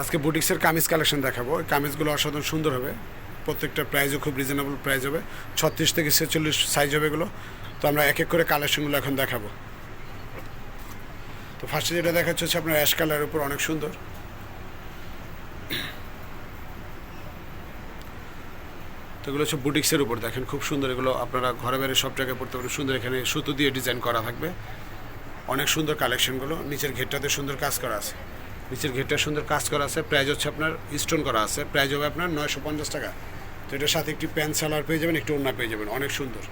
আজকে বুটিক্সের কামিজ কালেকশন দেখাবো। এই কামিজগুলো অসাধারণ সুন্দর হবে। প্রত্যেকটা প্রাইজও খুব রিজনেবল প্রাইস হবে। ছত্রিশ থেকে ছেচল্লিশ সাইজ হবে এগুলো। তো আমরা এক এক করে কালেকশনগুলো এখন দেখাবো। তো ফার্স্টে যেটা দেখাচ্ছে হচ্ছে আপনার অ্যাশ কালারের উপর অনেক সুন্দর। তো এগুলো হচ্ছে বুটিক্সের উপর দেখেন, খুব সুন্দর এগুলো। আপনারা ঘরে বাইরে সব জায়গায় পড়তে পারেন সুন্দর এখানে সুতো দিয়ে ডিজাইন করা থাকবে। অনেক সুন্দর কালেকশনগুলো নিচের ঘেরটাতে সুন্দর কাজ করা আছে। নিচের ঘেরটা সুন্দর কাজ করা আছে প্রাইজ হচ্ছে আপনার স্টোন করা আছে প্রাইজ হবে আপনার নয়শো পঞ্চাশ টাকা। তো এটার সাথে একটি প্যান্ট সালোয়ার পেয়ে যাবেন একটু ওড়না পেয়ে যাবেন অনেক সুন্দর।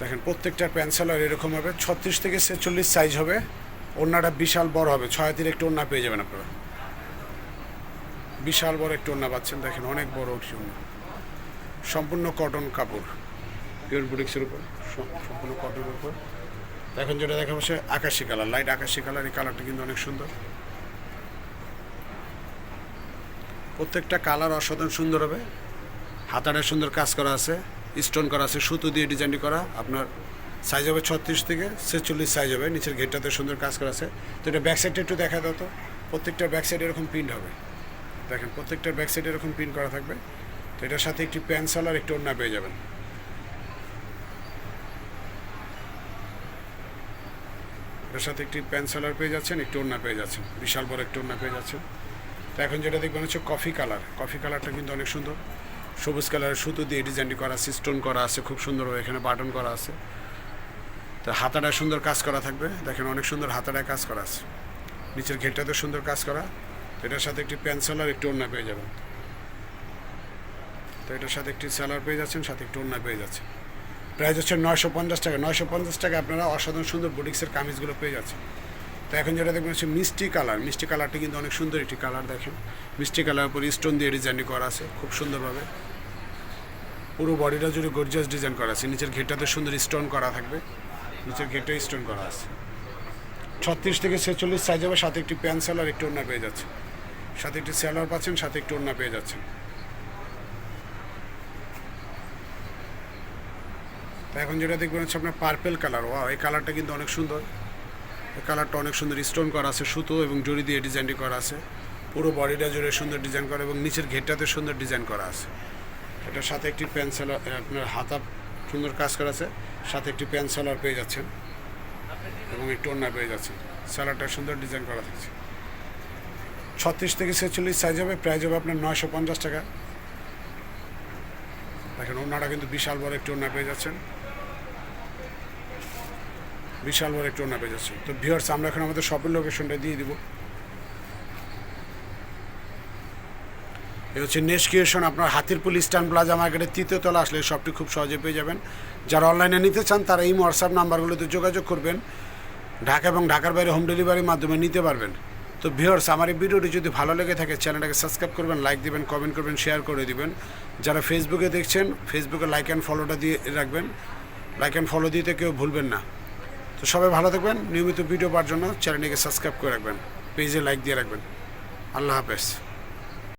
দেখেন প্রত্যেকটা প্যান্ট সালোয়ার এরকম হবে ছত্রিশ থেকে ছেচল্লিশ সাইজ হবে ওড়নাটা বিশাল বড় হবে ছয় তিন একটু ওড়না পেয়ে যাবেন আপনারা। বিশাল বড় একটু ওড়না পাচ্ছেন দেখেন অনেক বড় একটি ওড়না। সম্পূর্ণ কটন কাপড়। পিওর বুটিক্সের উপর? সম্পূর্ণ কটনের উপর। এখন যেটা দেখা বসে আকাশি কালার লাইট আকাশি কালার, এই কালারটা কিন্তু অনেক সুন্দর। প্রত্যেকটা কালার অসাধারণ সুন্দর হবে। হাতাটা সুন্দর কাজ করা আছে স্টোন করা আছে, সুতো দিয়ে ডিজাইনটি করা। আপনার সাইজ হবে ছত্রিশ থেকে ছেচল্লিশ সাইজ হবে, নিচের ঘেরটাতে সুন্দর কাজ করা আছে। তো এটা ব্যাক সাইডটা একটু দেখা দাও তো। প্রত্যেকটা ব্যাক সাইড এরকম প্রিন্ট হবে। দেখেন, প্রত্যেকটা ব্যাক সাইড এরকম প্রিন্ট করা থাকবে। তো এটার সাথে একটি প্যান্ট সালার একটু ওড়না পেয়ে যাবেন। এটার সাথে একটি প্যান্ট সালার পেয়ে যাচ্ছেন, একটি ওড়না পেয়ে যাচ্ছেন। বিশাল বড় একটু ওড়না পেয়ে যাচ্ছেন। তো এখন যেটা দেখবেন হচ্ছে কফি কালার কফি কালারটা কিন্তু অনেক সুন্দর। সবুজ কালারের সুতো দিয়ে ডিজাইনটি করা আছে স্টোন করা আছে, খুব সুন্দরভাবে এখানে বাটন করা আছে। তো হাতাটা সুন্দর কাজ করা থাকবে। দেখেন অনেক সুন্দর হাতাটায় কাজ করা আছে। নিচের ঘেরটাতে সুন্দর কাজ করা। তো এটার সাথে একটি প্যান্ট সালার একটু ওড়না পেয়ে যাবেন। তো এটার সাথে একটি স্যালার পেয়ে যাচ্ছেন, সাথে একটু ওড়না পেয়ে যাচ্ছেন। প্রাইস হচ্ছে নয়শো পঞ্চাশ টাকা। নয়শো পঞ্চাশ টাকা আপনারা অসাধারণ সুন্দর বুটিক্সের কামিজগুলো পেয়ে যাচ্ছেন। তো এখন যেটা দেখবেন হচ্ছে মিষ্টি কালার। মিষ্টি কালারটি কিন্তু অনেক সুন্দর একটি কালার দেখেন। মিষ্টি কালার উপর স্টোন দিয়ে ডিজাইন করা আছে খুব সুন্দরভাবে। পুরো বডিটা জুড়ে গর্জিয়াস ডিজাইন করা আছে। নিচের ঘেরটাতে সুন্দর স্টোন করা থাকবে। নিচের ঘেরটা স্টোন করা আছে। ছত্রিশ থেকে ছেচল্লিশ সাইজ হবে, সাথে একটি প্যান্ট স্যালার একটি ওড়না পেয়ে যাচ্ছে সাথে একটি স্যালার পাচ্ছেন, সাথে একটু ওড়না পেয়ে যাচ্ছেন। তো এখন যেটা দেখবেন হচ্ছে আপনার পার্পেল কালার ওয়া এই কালারটা কিন্তু অনেক সুন্দর। এই কালারটা অনেক সুন্দর স্টোন করা আছে, সুতো এবং জড়ি দিয়ে ডিজাইনটি করা আছে। পুরো বডিটা জুড়ে সুন্দর ডিজাইন করা এবং নিচের ঘেরটাতে সুন্দর ডিজাইন করা আছে। এটার সাথে একটি পেন্সিল আপনার হাতা সুন্দর কাজ করা আছে। সাথে একটি পেন্সিলার পেয়ে যাচ্ছেন এবং একটু ওড়না পেয়ে যাচ্ছেন। স্যালারটা সুন্দর ডিজাইন করা থাকছে। ছত্রিশ থেকে ছেচল্লিশ সাইজ হবে প্রাইস হবে আপনার নয়শো পঞ্চাশ টাকা। দেখেন, ওনারা কিন্তু বিশাল বড় একটু ওড়না পেয়ে যাচ্ছেন। বিশাল বড় একটু ওড়না পেয়ে যাচ্ছেন। তো ভিউয়ার্স আমরা এখন আমাদের শপের লোকেশনটা দিয়ে দিব। এ হচ্ছে নেক্সট ক্রিয়েশন আপনার হাতিরপুল ইস্টার্ন প্লাজা মার্কেটের তৃতীয় তলা আসলে শপটি খুব সহজে পেয়ে যাবেন। যারা অনলাইনে নিতে চান, তারা এই হোয়াটসঅ্যাপ নাম্বারগুলোতে যোগাযোগ করবেন। ঢাকা এবং ঢাকার বাইরে হোম ডেলিভারির মাধ্যমে নিতে পারবেন। তো ভিউয়ার্স আমার এই ভিডিওটি যদি ভালো লেগে থাকে চ্যানেলটাকে সাবস্ক্রাইব করবেন লাইক দিবেন কমেন্ট করবেন শেয়ার করে দিবেন। যারা ফেসবুকে দেখছেন ফেসবুকে লাইক অ্যান্ড ফলোটা দিয়ে রাখবেন। লাইক অ্যান্ড ফলো দিতে কেউ ভুলবেন না। তো সবাই ভালো থাকবেন, নিয়মিত ভিডিও পাওয়ার জন্য চ্যানেলটিকে সাবস্ক্রাইব করে রাখবেন পেজে লাইক দিয়ে রাখবেন। আল্লাহ হাফেজ।